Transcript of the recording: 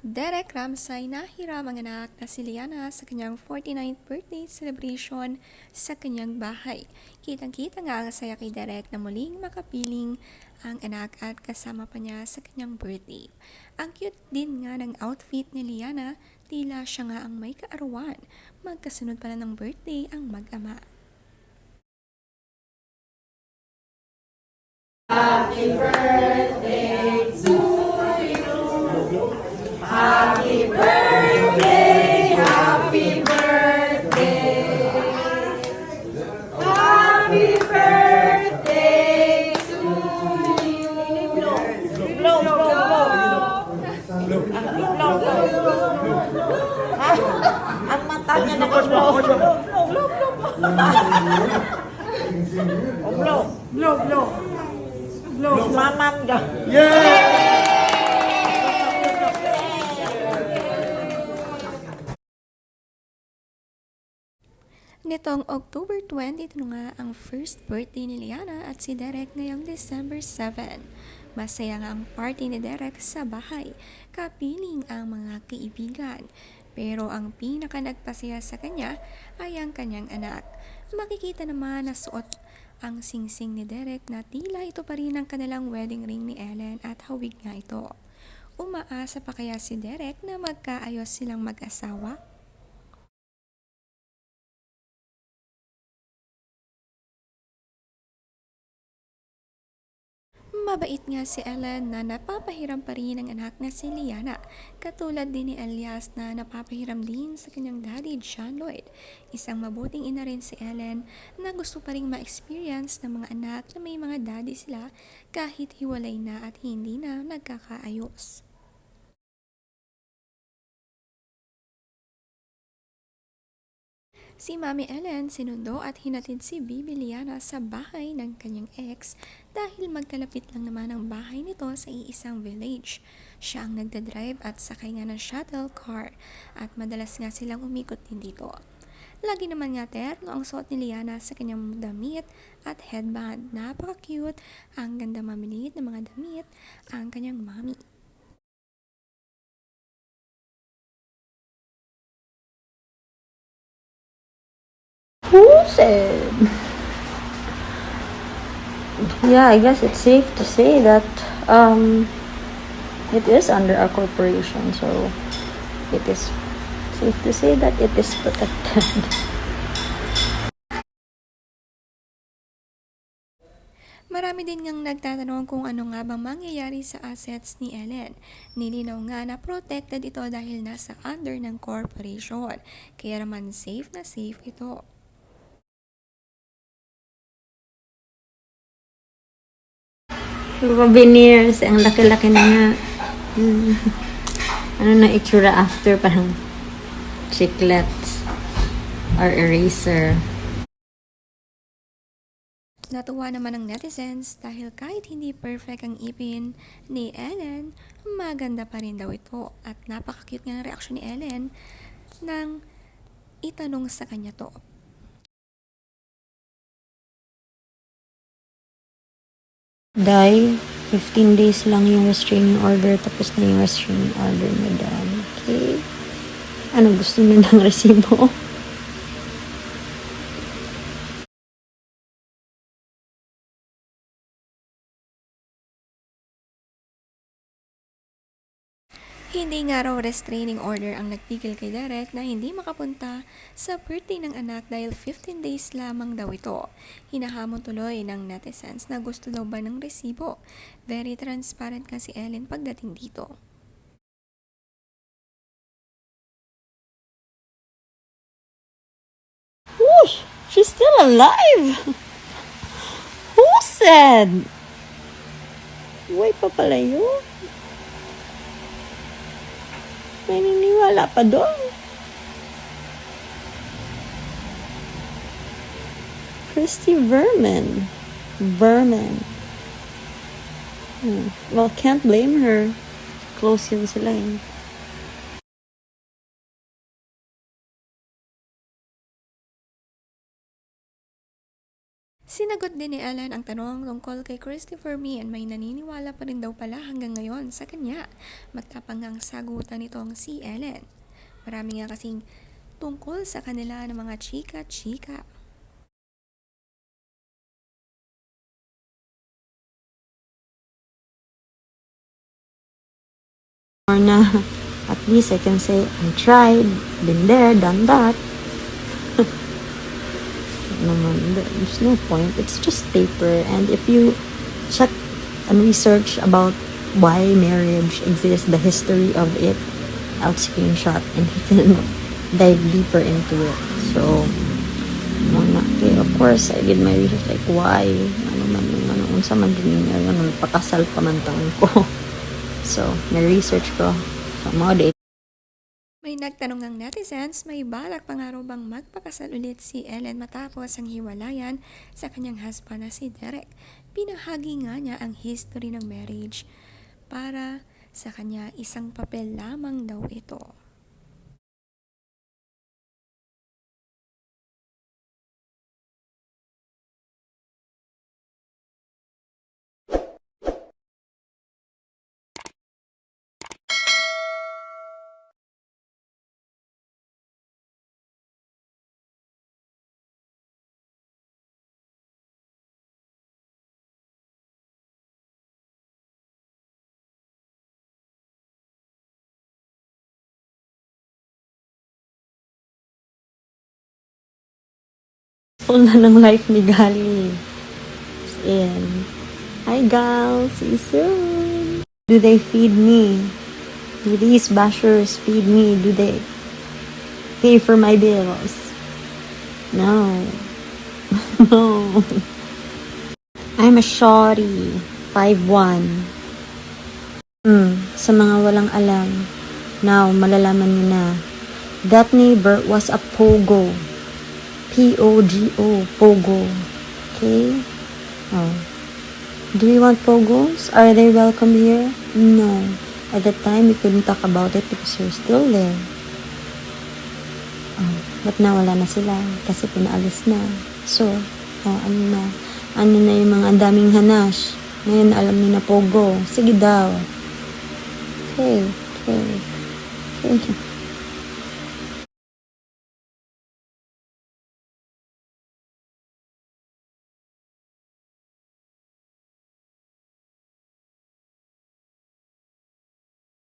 Derek Ramsay nahiram ang anak na si Liana sa kanyang 49th birthday celebration sa kanyang bahay. Kitang-kita nga ang saya kay Derek na muling makapiling ang anak at kasama pa niya sa kanyang birthday. Ang cute din nga ng outfit ni Liana, tila siya nga ang may kaarawan. Magkasunod pala ng birthday ang mag-ama. Ang mata niya naka-blow. Blow, blow, blow, blow. Oh, blow. Blow, blow. Blow. Mamam ka. Nitong October 20, ito nga ang first birthday ni Liana at si Derek ngayong December 7. Masaya nga ang party ni Derek sa bahay, kapiling ang mga kaibigan. Pero ang pinaka nagpasaya sa kanya ay ang kanyang anak. Makikita naman na suot ang singsing ni Derek na tila ito pa rin ang kanilang wedding ring ni Ellen at hawig nga ito. Umaasa pa kaya si Derek na magkaayos silang mag-asawa? Mabait nga si Ellen na napapahiram pa rin ang anak na si Liana. Katulad din ni Elias na napapahiram din sa kanyang daddy John Lloyd. Isang mabuting ina rin si Ellen na gusto pa rin ma-experience ng mga anak na may mga daddy sila kahit hiwalay na at hindi na nagkakaayos. Si Mami Ellen sinundo at hinatid si Bibi Liana sa bahay ng kanyang ex dahil magkalapit lang naman ang bahay nito sa iisang village. Siya ang nagdadrive at sakay nga ng shuttle car at madalas nga silang umikot din dito. Lagi naman nga terno ang suot ni Liana sa kanyang damit at headband. Napaka-cute, ang ganda mamilit ng mga damit ang kanyang mami. Said? Yeah, I guess it's safe to say that um, it is under a corporation, so it is safe to say that it is protected. Marami din ngang nagtatanong kung ano nga bang mangyayari sa assets ni Ellen. Nilinaw nga na protected ito dahil nasa under ng corporation. Kaya naman safe na safe ito. Mga veneers, ang laki-laki na nga. Hmm. Ano na itsura after? Parang chiclets or eraser. Natuwa naman ang netizens dahil kahit hindi perfect ang ipin ni Ellen, maganda pa rin daw ito. At napaka-cute nga ng reaksyon ni Ellen nang itanong sa kanya to. Dai, 15 days lang yung restraining order, tapos na yung restraining order, madam. Okay? Ano gusto niyo ng resibo? Hindi nga raw restraining order ang nagpigil kay Derek na hindi makapunta sa birthday ng anak dahil 15 days lamang daw ito. Hinahamon tuloy ng netizens na gusto daw ba ng resibo. Very transparent kasi Ellen pagdating dito. Whoosh! She's still alive! Who said? Buhay pa pala yun. May niniwala pa doon. Christy Verman. Verman. Hmm. Well, can't blame her. Close yun sila eh. Sinagot din ni Ellen ang tanong tungkol kay Christopher Mean may naniniwala pa rin daw pala hanggang ngayon sa kanya. Magtapang ang sagutan nitong si Ellen. Marami nga kasing tungkol sa kanila ng mga chika-chika. Or na, at least I can say, I tried, been there, done that. Naman, there's no point. It's just paper. And if you check and research about why marriage exists, the history of it, I'll screenshot and you can dive deeper into it. So, muna, okay, of course, I did my research, like, why, ano man, yung ano, unsa man din nga, ano, pakasal pa man taon ko. So, na-research ko. So, mga. May nagtanong ng netizens, may balak pa nga raw bang magpakasal ulit si Ellen matapos ang hiwalayan sa kanyang husband na si Derek. Pinahagi nga niya ang history ng marriage para sa kanya isang papel lamang daw ito. Full na ng life ni Gali. And, hi gal, see you soon. Do they feed me? Do these bashers feed me? Do they pay for my bills? No. no. I'm a shorty. 5'1". Hmm, sa mga walang alam. Now, malalaman nyo na. That neighbor was a pogo. P-O-G-O. Pogo. Okay? Oh. Do we want pogos? Are they welcome here? No. At that time, we couldn't talk about it because you're still there. Oh, but now wala na sila kasi pinaalis na. So, oh, ano na? Ano na yung mga daming hanash? Ngayon, alam niyo na pogo. Sige daw. Okay, okay. Okay.